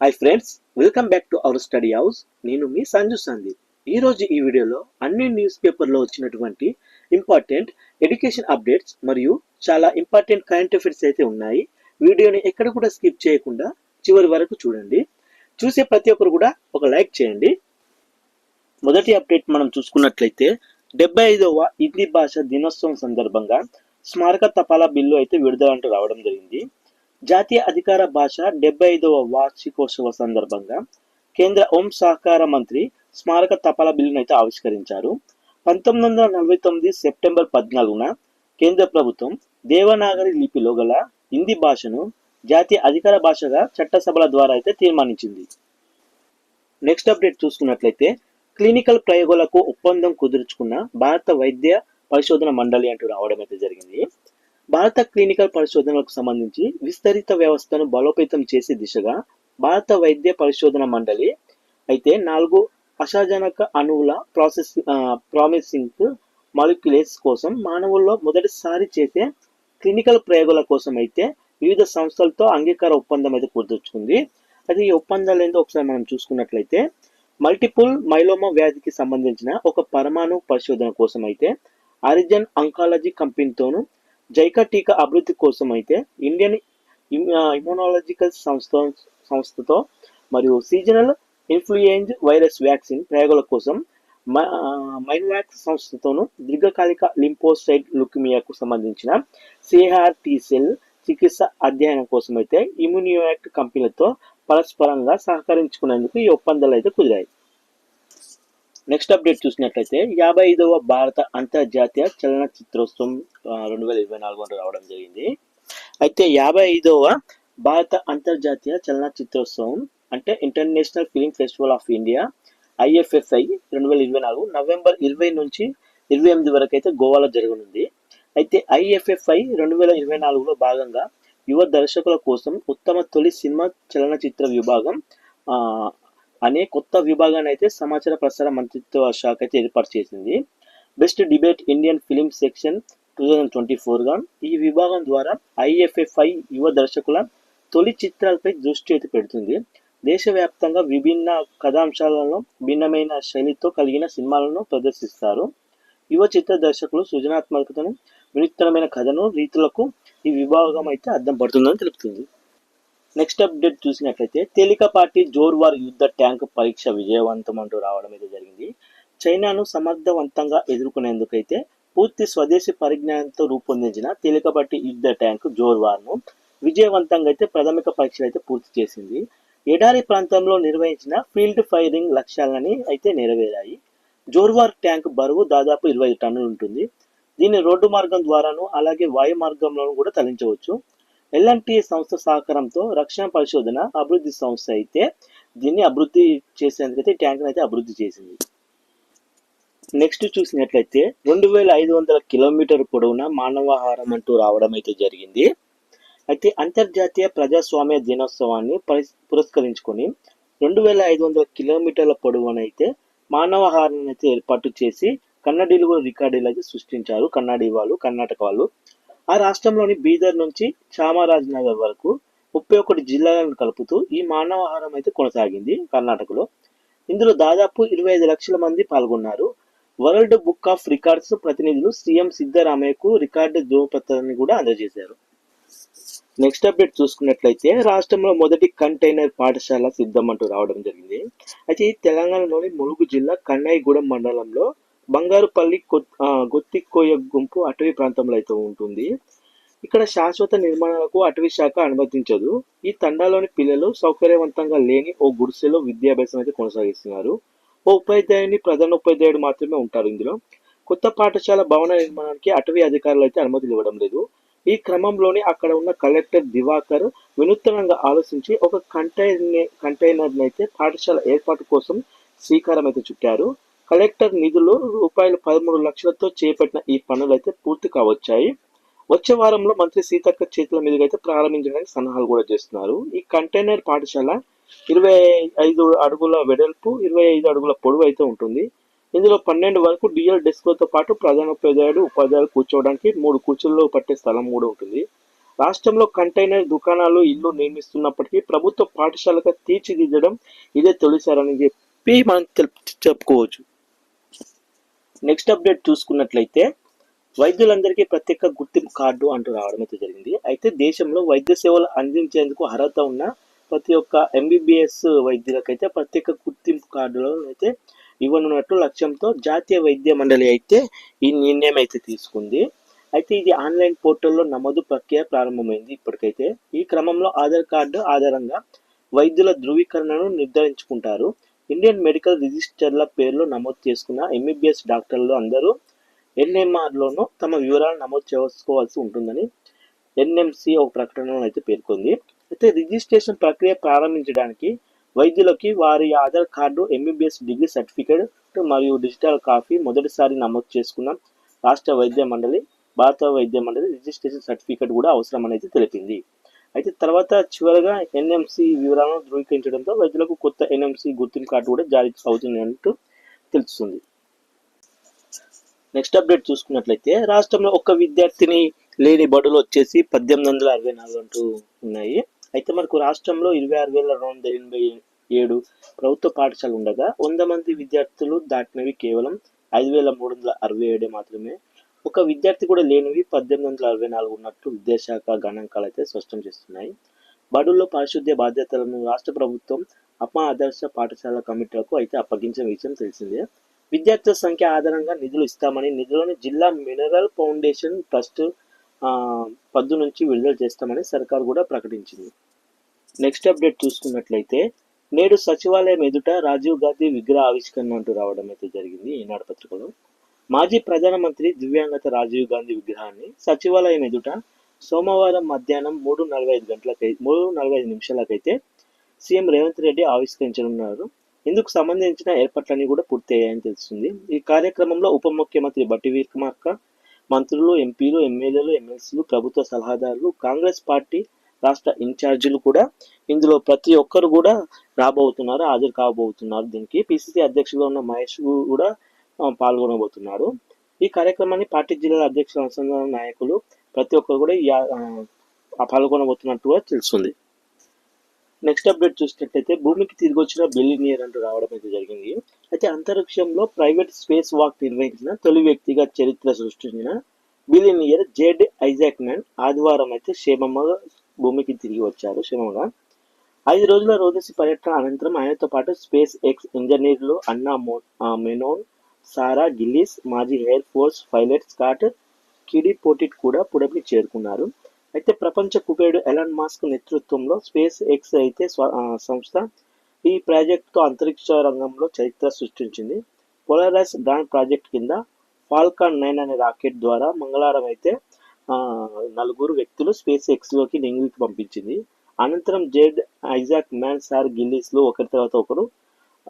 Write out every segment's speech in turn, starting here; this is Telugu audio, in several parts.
Hi friends welcome back to our study house నేను మీ సంజు సందీప్. ఈ రోజు ఈ వీడియోలో అన్ని న్యూస్ పేపర్లో వచ్చినటువంటి ఇంపార్టెంట్ ఎడ్యుకేషన్ అప్డేట్స్ మరియు చాలా ఇంపార్టెంట్ కరెంట్ అఫైర్స్ అయితే ఉన్నాయి. వీడియోని ఎక్కడ కూడా స్కిప్ చేయకుండా చివరి వరకు చూడండి. చూసే ప్రతి ఒక్కరు కూడా ఒక లైక్ చేయండి. మొదటి అప్డేట్ మనం చూసుకున్నట్లయితే డెబ్బై ఐదవ హిందీ భాష దినోత్సవం సందర్భంగా స్మారక తపాలా బిల్లు అయితే విడుదల అంటూ రావడం జరిగింది. జాతీయ అధికార భాష డెబ్బై ఐదవ వార్షికోత్సవ సందర్భంగా కేంద్ర హోం సహకార మంత్రి స్మారక తపాలా బిల్లును అయితే ఆవిష్కరించారు. పంతొమ్మిది వందల నలభై తొమ్మిది సెప్టెంబర్ పద్నాలుగున కేంద్ర ప్రభుత్వం దేవనాగరి లిపిలో గల హిందీ భాషను జాతీయ అధికార భాషగా చట్టసభల ద్వారా అయితే తీర్మానించింది. నెక్స్ట్ అప్డేట్ చూసుకున్నట్లయితే క్లినికల్ ప్రయోగాలకు ఒప్పందం కుదుర్చుకున్న భారత వైద్య పరిశోధన మండలి అంటూ రావడం అయితే జరిగింది. భారత క్లినికల్ పరిశోధనలకు సంబంధించి విస్తరిత వ్యవస్థను బలోపేతం చేసే దిశగా భారత వైద్య పరిశోధన మండలి అయితే నాలుగు అసాజనక అణువుల ప్రాసెస్ ప్రామిసింగ్ మాలిక్యులేస్ కోసం మానవుల్లో మొదటిసారి చేసే క్లినికల్ ప్రయోగాల కోసం అయితే వివిధ సంస్థలతో అంగీకార ఒప్పందం అయితే కుదుర్చుకుంది. అది ఈ ఒప్పందాలు ఏంటో ఒకసారి మనం చూసుకున్నట్లయితే మల్టిపుల్ మైలోమా వ్యాధికి సంబంధించిన ఒక పరమాణు పరిశోధన కోసం అయితే ఆరిజన్ అంకాలజీ కంపెనీతోను జైకా టీకా అభివృద్ధి కోసం అయితే ఇండియన్ ఇమ్యూనాలజికల్ సంస్థ సంస్థతో మరియు సీజనల్ ఇన్ఫ్లుయెంజ్ వైరస్ వ్యాక్సిన్ ప్రయోగాల కోసం మైన్వాక్స్ సంస్థతోనూ దీర్ఘకాలిక లింపోసైడ్ లుకిమియాకు సంబంధించిన సిఆర్ సెల్ చికిత్స అధ్యయనం కోసం అయితే ఇమ్యూనియాక్ట్ కంపెనీలతో పరస్పరంగా సహకరించుకునేందుకు ఈ ఒప్పందాలు అయితే కుదిరాయి. నెక్స్ట్ అప్డేట్ చూసినట్లయితే యాభై ఐదవ భారత అంతర్జాతీయ చలనచిత్రోత్సవం రెండు వేల ఇరవై నాలుగు రావడం జరిగింది. అయితే యాభై ఐదవ భారత అంతర్జాతీయ చలనచిత్రోత్సవం అంటే international film festival of India IFFI రెండు వేల ఇరవై నాలుగు నవంబర్ ఇరవై నుంచి ఇరవై ఎనిమిది వరకు అయితే గోవాలో జరగనుంది. అయితే ఐఎఫ్ఎఫ్ఐ రెండు వేల ఇరవై నాలుగులో భాగంగా యువ దర్శకుల కోసం ఉత్తమ తొలి సినిమా చలనచిత్ర విభాగం అనే కొత్త విభాగాన్ని అయితే సమాచార ప్రసార మంత్రిత్వ శాఖ అయితే ఏర్పాటు చేసింది. Best debate Indian film section two thousand twenty ఫోర్గా ఈ విభాగం ద్వారా ఐఎఫ్ఎఫ్ఐ యువ దర్శకుల తొలి చిత్రాలపై దృష్టి అయితే పెడుతుంది. దేశవ్యాప్తంగా విభిన్న కథాంశాలలో భిన్నమైన శైలితో కలిగిన సినిమాలను ప్రదర్శిస్తారు. యువ చిత్ర దర్శకులు సృజనాత్మకతను వినూత్నమైన కథను రీతులకు ఈ విభాగం అయితే అర్థం పడుతుందని తెలుపుతుంది. నెక్స్ట్ అప్డేట్ చూసినట్లయితే తేలికపాటి జోర్వార్ యుద్ధ ట్యాంక్ పరీక్ష విజయవంతం అంటూ రావడం అయితే జరిగింది. చైనాను సమర్థవంతంగా ఎదుర్కొనేందుకైతే పూర్తి స్వదేశీ పరిజ్ఞానంతో రూపొందించిన తేలికపాటి యుద్ధ ట్యాంక్ జోర్వార్ను విజయవంతంగా అయితే ప్రాథమిక పరీక్షలు అయితే పూర్తి చేసింది. ఎడారి ప్రాంతంలో నిర్వహించిన ఫీల్డ్ ఫైరింగ్ లక్ష్యాలని అయితే నెరవేరాయి. జోర్వార్ ట్యాంక్ బరువు దాదాపు ఇరవై టన్నులు ఉంటుంది. దీన్ని రోడ్డు మార్గం ద్వారాను అలాగే వాయు మార్గంలోనూ కూడా తరలించవచ్చు. ఎల్ఎన్టీ సంస్థ సహకారంతో రక్షణ పరిశోధన అభివృద్ధి సంస్థ అయితే దీన్ని అభివృద్ధి చేసేందుకైతే ట్యాంక్ అయితే అభివృద్ధి చేసింది. నెక్స్ట్ చూసినట్లయితే రెండు వేల ఐదు వందల కిలోమీటర్ పొడవున మానవాహారం అంటూ రావడం అయితే జరిగింది. అయితే అంతర్జాతీయ ప్రజాస్వామ్య దినోత్సవాన్ని పురస్కరించుకొని రెండు వేల ఐదు వందల కిలోమీటర్ల పొడవునైతే మానవాహారాన్ని అయితే ఏర్పాటు చేసి కన్నడీలు కూడా రికార్డులు అయితే సృష్టించారు. కన్నడి వాళ్ళు కర్ణాటక వాళ్ళు. ఆ రాష్ట్రంలోని బీదర్ నుంచి చామరాజనగర్ వరకు ముప్పై ఒకటి జిల్లాలను కలుపుతూ ఈ మానవహారం అయితే కొనసాగింది కర్ణాటకలో. ఇందులో దాదాపు ఇరవై ఐదు లక్షల మంది పాల్గొన్నారు. వరల్డ్ బుక్ ఆఫ్ రికార్డ్స్ ప్రతినిధులు సీఎం సిద్ధరామయ్యకు రికార్డు ధృవపత్రాన్ని కూడా అందజేశారు. నెక్స్ట్ అప్డేట్ చూసుకున్నట్లయితే రాష్ట్రంలో మొదటి కంటైనర్ పాఠశాల సిద్ధం అంటూ రావడం జరిగింది. అయితే తెలంగాణలోని ములుగు జిల్లా కన్నాయిగూడెం మండలంలో బంగారుపల్లి కొత్- ఆ, గొత్తికోయ గుంపు అటవీ ప్రాంతంలో అయితే ఉంటుంది. ఇక్కడ శాశ్వత నిర్మాణాలకు అటవీ శాఖ అనుమతించదు. ఈ తండాలోని పిల్లలు సౌకర్యవంతంగా లేని ఓ గుడిసెలో విద్యాభ్యాసం అయితే కొనసాగిస్తున్నారు. ఓ ఉపాధ్యాయుని ప్రధాన ఉపాధ్యాయుడు మాత్రమే ఉంటారు ఇందులో. కొత్త పాఠశాల భవన నిర్మాణానికి అటవీ అధికారులు అయితే అనుమతులు ఇవ్వడం లేదు. ఈ క్రమంలోనే అక్కడ ఉన్న కలెక్టర్ దివాకర్ వినూత్నంగా ఆలోచించి ఒక కంటైనర్ కంటైనర్ అయితే పాఠశాల ఏర్పాటు కోసం శ్రీకారం అయితే చుట్టారు. కలెక్టర్ నిధులు రూపాయలు పదమూడు లక్షలతో చేపట్టిన ఈ పనులు అయితే పూర్తి కావచ్చాయి. వచ్చే వారంలో మంత్రి సీతక్క చేతుల మీదుగా అయితే ప్రారంభించడానికి సన్నాహాలు కూడా చేస్తున్నారు. ఈ కంటైనర్ పాఠశాల ఇరవై ఐదు అడుగుల వెడల్పు ఇరవై ఐదు అడుగుల పొడవు అయితే ఉంటుంది. ఇందులో పన్నెండు వరకు డిఎల్ డెస్క్తో పాటు ప్రధాన ఉపాధ్యాయుడు ఉపాధ్యాయులు కూర్చోవడానికి మూడు కుర్చీల్లో పట్టే స్థలం కూడా ఉంటుంది. రాష్ట్రంలో కంటైనర్ దుకాణాలు ఇల్లు నిర్మిస్తున్నప్పటికీ ప్రభుత్వ పాఠశాలగా తీర్చిదిద్దడం ఇదే తొలిసారని చెప్పి మనం తెలు- చెప్పుకోవచ్చు. నెక్స్ట్ అప్డేట్ చూసుకున్నట్లయితే వైద్యులందరికీ ప్రత్యేక గుర్తింపు కార్డు అంటూ రావడం అయితే జరిగింది. అయితే దేశంలో వైద్య సేవలు అందించేందుకు అర్హత ఉన్న ప్రతి ఒక్క ఎంబీబీఎస్ వైద్యులకైతే ప్రత్యేక గుర్తింపు కార్డులను అయితే ఇవ్వనున్నట్టు లక్ష్యంతో జాతీయ వైద్య మండలి అయితే ఈ నిర్ణయం అయితే తీసుకుంది. అయితే ఇది ఆన్లైన్ పోర్టల్లో నమోదు ప్రక్రియ ప్రారంభమైంది. ఇప్పటికైతే ఈ క్రమంలో ఆధార్ కార్డు ఆధారంగా వైద్యుల ధృవీకరణను నిర్ధారించుకుంటారు. ఇండియన్ మెడికల్ రిజిస్టర్ల పేర్లు నమోదు చేసుకున్న ఎంబీబీఎస్ డాక్టర్లు అందరూ ఎన్ఎంఆర్లోనూ తమ వివరాలు నమోదు చేసుకోవాల్సి ఉంటుందని ఎన్ఎంసి ఒక ప్రకటనలో అయితే పేర్కొంది. అయితే రిజిస్ట్రేషన్ ప్రక్రియ ప్రారంభించడానికి వైద్యులకి వారి Aadhaar card MBBS degree certificate మరియు డిజిటల్ కాపీ మొదటిసారి నమోదు చేసుకున్న రాష్ట్ర వైద్య మండలి భారత వైద్య మండలి రిజిస్ట్రేషన్ సర్టిఫికేట్ కూడా అవసరమని అయితే తెలిపింది. అయితే తర్వాత చివరగా ఎన్ఎంసి వివరాలను ధృవీకరించడంతో వైద్యులకు కొత్త ఎన్ఎంసి గుర్తింపు కార్డు కూడా జారీ అవుతుంది అంటూ తెలుస్తుంది. నెక్స్ట్ అప్డేట్ చూసుకున్నట్లయితే రాష్ట్రంలో ఒక్క విద్యార్థిని లేని బడులు వచ్చేసి పద్దెనిమిది వందల అరవై నాలుగు అంటూ ఉన్నాయి. అయితే మనకు రాష్ట్రంలో ఇరవై ఆరు వేల రెండు వందల ఎనభై ఏడు ప్రభుత్వ పాఠశాలలు ఉండగా వంద మంది విద్యార్థులు దాటినవి కేవలం ఐదు వేల మూడు వందల అరవై ఏడే మాత్రమే. ఒక విద్యార్థి కూడా లేనివి పద్దెనిమిది వందల అరవై నాలుగు ఉన్నట్టు విద్యాశాఖ గణాంకాలు అయితే స్పష్టం చేస్తున్నాయి. బడుల్లో పారిశుద్ధ్య బాధ్యతలను రాష్ట్ర ప్రభుత్వం అప్ప ఆదర్శ పాఠశాల కమిటీలకు అయితే అప్పగించిన విషయం తెలిసిందే. విద్యార్థుల సంఖ్య ఆధారంగా నిధులు ఇస్తామని నిధులను జిల్లా మినరల్ ఫౌండేషన్ ట్రస్ట్ పద్దు నుంచి విడుదల చేస్తామని సర్కార్ కూడా ప్రకటించింది. నెక్స్ట్ అప్డేట్ చూసుకున్నట్లయితే నేడు సచివాలయం ఎదుట రాజీవ్ గాంధీ విగ్రహ ఆవిష్కరణ అంటూ రావడం అయితే జరిగింది. ఈనాడు పత్రికలో మాజీ ప్రధానమంత్రి దివ్యాంగత రాజీవ్ గాంధీ విగ్రహాన్ని సచివాలయం ఎదుట సోమవారం మధ్యాహ్నం మూడు నలభై ఐదు గంటలకై మూడు నలభై ఐదు నిమిషాలకైతే సీఎం రేవంత్ రెడ్డి ఆవిష్కరించనున్నారు. ఇందుకు సంబంధించిన ఏర్పాట్లన్నీ కూడా పూర్తయ్యాయని తెలుస్తుంది. ఈ కార్యక్రమంలో ఉప ముఖ్యమంత్రి బట్టి విక్రమార్క మంత్రులు ఎంపీలు ఎమ్మెల్యేలు ఎమ్మెల్సీలు ప్రభుత్వ సలహాదారులు కాంగ్రెస్ పార్టీ రాష్ట్ర ఇన్ఛార్జీలు కూడా ఇందులో ప్రతి ఒక్కరు కూడా రాబోతున్నారు హాజరు కాబోతున్నారు. దీనికి పిసిసి అధ్యక్షులుగా ఉన్న మహేష్ కూడా పాల్గొనబోతున్నారు. ఈ కార్యక్రమాన్ని పార్టీ జిల్లాల అధ్యక్షుల అనుసంధాన నాయకులు ప్రతి ఒక్కరు కూడా ఈ, పాల్గొనబోతున్నట్టుగా తెలుస్తుంది. నెక్స్ట్ అప్డేట్ చూసినట్లయితే భూమికి తిరిగి వచ్చిన బిలినియర్ అంటూ రావడం అయితే జరిగింది. అయితే అంతరిక్షంలో ప్రైవేట్ స్పేస్ వాక్ నిర్వహించిన తొలి వ్యక్తిగా చరిత్ర సృష్టించిన బిలినియర్ జెడ్ ఐజాక్ మ్యాన్ ఆదివారం అయితే క్షేమంగా భూమికి తిరిగి వచ్చారు క్షేమంగా. ఐదు రోజుల రోదసి పర్యటన అనంతరం ఆయనతో పాటు స్పేస్ ఎక్స్ ఇంజనీర్లు అన్నా మో మెనోన్ సారా గిల్లిస్ మాజీ air force pilot Scott కిడి Poteet కూడా పుడమికి చేరుకున్నారు. అయితే ప్రపంచ కుబేరుడు ఎలాన్ మాస్క్ నేతృత్వంలో స్పేస్ ఎక్స్ అయితే సంస్థ ఈ ప్రాజెక్టుతో అంతరిక్ష రంగంలో చరిత్ర సృష్టించింది. పోలరైస్ బ్రాండ్ ప్రాజెక్ట్ కింద ఫాల్కాన్ నైన్ అనే రాకెట్ ద్వారా మంగళవారం అయితే నలుగురు వ్యక్తులు స్పేస్ ఎక్స్లోకి నెంగికి పంపించింది. అనంతరం జెడ్ ఐజాక్ మ్యాన్ సార్ గిల్లీస్లో ఒకరి తర్వాత ఒకరు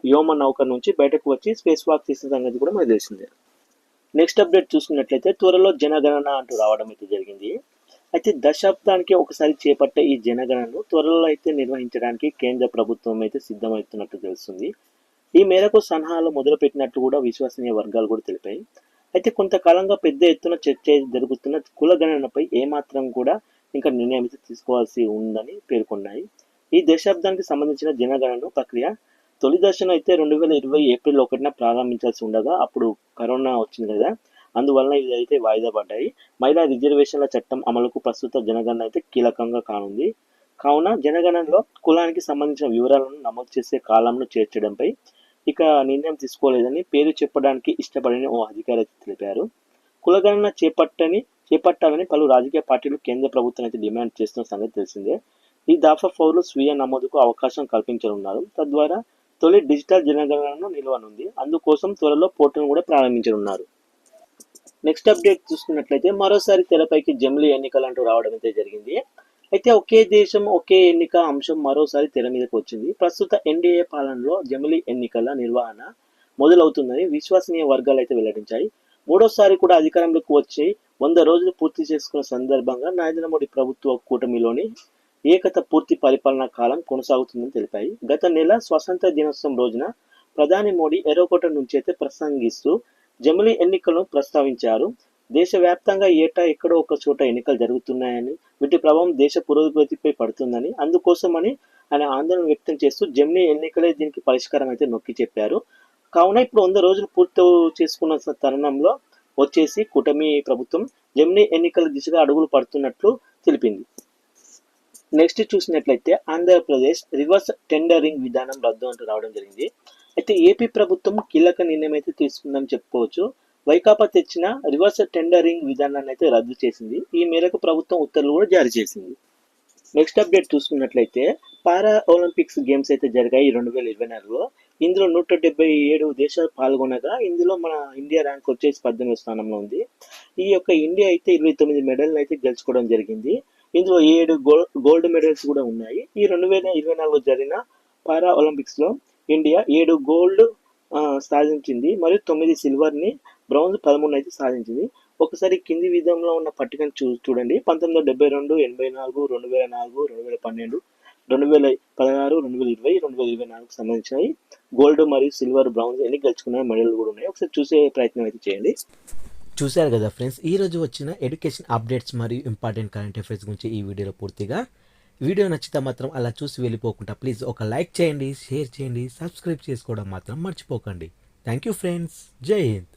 వ్యోమ నౌక నుంచి బయటకు వచ్చి స్పేస్ వాక్ చేసిన సంగతి కూడా మనకు తెలిసిందే. నెక్స్ట్ అప్డేట్ చూసుకున్నట్లయితే త్వరలో జనగణన అంటూ రావడం అయితే జరిగింది. అయితే దశాబ్దానికి ఒకసారి చేపట్టే ఈ జనగణను త్వరలో అయితే నిర్వహించడానికి కేంద్ర ప్రభుత్వం అయితే సిద్ధమవుతున్నట్టు తెలుస్తుంది. ఈ మేరకు సలహాలు మొదలుపెట్టినట్టు కూడా విశ్వసనీయ వర్గాలు కూడా తెలిపాయి. అయితే కొంతకాలంగా పెద్ద ఎత్తున చర్చ జరుగుతున్న కుల గణనపై ఏమాత్రం కూడా ఇంకా నిర్ణయం అయితే తీసుకోవాల్సి ఉందని పేర్కొన్నాయి. ఈ దశాబ్దానికి సంబంధించిన జనగణన ప్రక్రియ తొలి దశను అయితే రెండు వేల ఇరవై ఏప్రిల్ ఒకటిన ప్రారంభించాల్సి ఉండగా అప్పుడు కరోనా వచ్చింది కదా. అందువలన ఇది అయితే వాయిదా పడ్డాయి. మహిళా రిజర్వేషన్ల చట్టం అమలుకు ప్రస్తుత జనగణన అయితే కీలకంగా కానుంది. కావున జనగణనలో కులానికి సంబంధించిన వివరాలను నమోదు చేసే కాలంను చేర్చడంపై ఇక నిర్ణయం తీసుకోలేదని పేరు చెప్పడానికి ఇష్టపడని ఓ అధికారి తెలిపారు. కులగణన చేపట్టని చేపట్టాలని పలు రాజకీయ పార్టీలు కేంద్ర ప్రభుత్వం అయితే డిమాండ్ చేస్తున్న సంగతి తెలిసిందే. ఈ దాఫా పౌరులు స్వీయ నమోదుకు అవకాశం కల్పించనున్నారు. తద్వారా తొలి డిజిటల్ జనగణనను నిల్వనుంది. అందుకోసం త్వరలో పోర్టల్ కూడా ప్రారంభించనున్నారు. నెక్స్ట్ అప్డేట్ చూసుకున్నట్లయితే మరోసారి తెరపైకి జమిలీ ఎన్నికలు అంటూ రావడం అయితే జరిగింది. అయితే ఒకే దేశం ఒకే ఎన్నిక అంశం మరోసారి తెర మీదకి వచ్చింది. ప్రస్తుత ఎన్డీఏ పాలనలో జమిలీ ఎన్నికల నిర్వహణ మొదలవుతుందని విశ్వసనీయ వర్గాలు అయితే వెల్లడించాయి. మూడోసారి కూడా అధికారంలోకి వచ్చి వంద రోజులు పూర్తి చేసుకున్న సందర్భంగా నరేంద్ర మోడీ ప్రభుత్వ కూటమిలోని ఏకత పూర్తి పరిపాలనా కాలం కొనసాగుతుందని తెలిపాయి. గత నెల స్వతంత్ర దినోత్సవం రోజున ప్రధాని మోడీ ఎర్రకోట నుంచి అయితే ప్రసంగిస్తూ జమిలి ఎన్నికలను ప్రస్తావించారు. దేశవ్యాప్తంగా ఏటా ఎక్కడో ఒక చోట ఎన్నికలు జరుగుతున్నాయని వీటి ప్రభావం దేశ పురోగతిపై పడుతుందని అందుకోసమని ఆయన ఆందోళన వ్యక్తం చేస్తూ జమినీ ఎన్నికలే దీనికి పరిష్కారం అయితే నొక్కి చెప్పారు. కావున ఇప్పుడు వంద రోజులు పూర్తి చేసుకున్న తరుణంలో వచ్చేసి కూటమి ప్రభుత్వం జమిని ఎన్నికల దిశగా అడుగులు పడుతున్నట్లు తెలిపింది. నెక్స్ట్ చూసినట్లయితే ఆంధ్రప్రదేశ్ రివర్స్ టెండరింగ్ విధానం రద్దు అంటూ రావడం జరిగింది. అయితే ఏపీ ప్రభుత్వం కీలక నిర్ణయం అయితే తీసుకుందని చెప్పుకోవచ్చు. వైకాపా తెచ్చిన రివర్స్ టెండరింగ్ విధానాన్ని అయితే రద్దు చేసింది. ఈ మేరకు ప్రభుత్వం ఉత్తర్వులు కూడా జారీ చేసింది. నెక్స్ట్ అప్డేట్ చూసుకున్నట్లయితే పారా ఒలింపిక్స్ గేమ్స్ అయితే జరిగాయి రెండు వేల ఇరవై నాలుగులో. ఇందులో నూట డెబ్బై ఏడు దేశాలు పాల్గొనగా ఇందులో మన ఇండియా ర్యాంక్ వచ్చేసి పద్దెనిమిది స్థానంలో ఉంది. ఈ యొక్క ఇండియా అయితే ఇరవై తొమ్మిది మెడల్ అయితే గెలుచుకోవడం జరిగింది. ఇందులో ఏడు గోల్డ్ గోల్డ్ మెడల్స్ కూడా ఉన్నాయి. ఈ రెండు వేల ఇరవై నాలుగు జరిగిన పారా ఒలింపిక్స్లో ఇండియా ఏడు గోల్డ్ సాధించింది. మరియు తొమ్మిది సిల్వర్ని బ్రౌన్స్ పదమూడు అయితే సాధించింది. ఒకసారి కింది విధంలో ఉన్న పట్టికను చూ చూడండి. పంతొమ్మిది వందల డెబ్బై రెండు ఎనభై నాలుగు రెండు వేల నాలుగు రెండు వేల పన్నెండు రెండు వేల పదహారు రెండు వేల ఇరవై రెండు వేల ఇరవై నాలుగు సంబంధించినవి. గోల్డ్ మరియు సిల్వర్ బ్రౌన్స్ ఎన్ని గెలుచుకున్న మెడల్ కూడా ఉన్నాయి. ఒకసారి చూసే ప్రయత్నం అయితే చేయండి. చూశారు కదా ఫ్రెండ్స్ ఈరోజు వచ్చిన ఎడ్యుకేషన్ అప్డేట్స్ మరియు ఇంపార్టెంట్ కరెంట్ అఫైర్స్ గురించి ఈ వీడియోలో పూర్తిగా. వీడియో నచ్చితే మాత్రం అలా చూసి వెళ్ళిపోకుండా ప్లీజ్ ఒక లైక్ చేయండి షేర్ చేయండి సబ్స్క్రైబ్ చేసుకోవడం మాత్రం మర్చిపోకండి. థ్యాంక్ యూ ఫ్రెండ్స్ జై హింద్.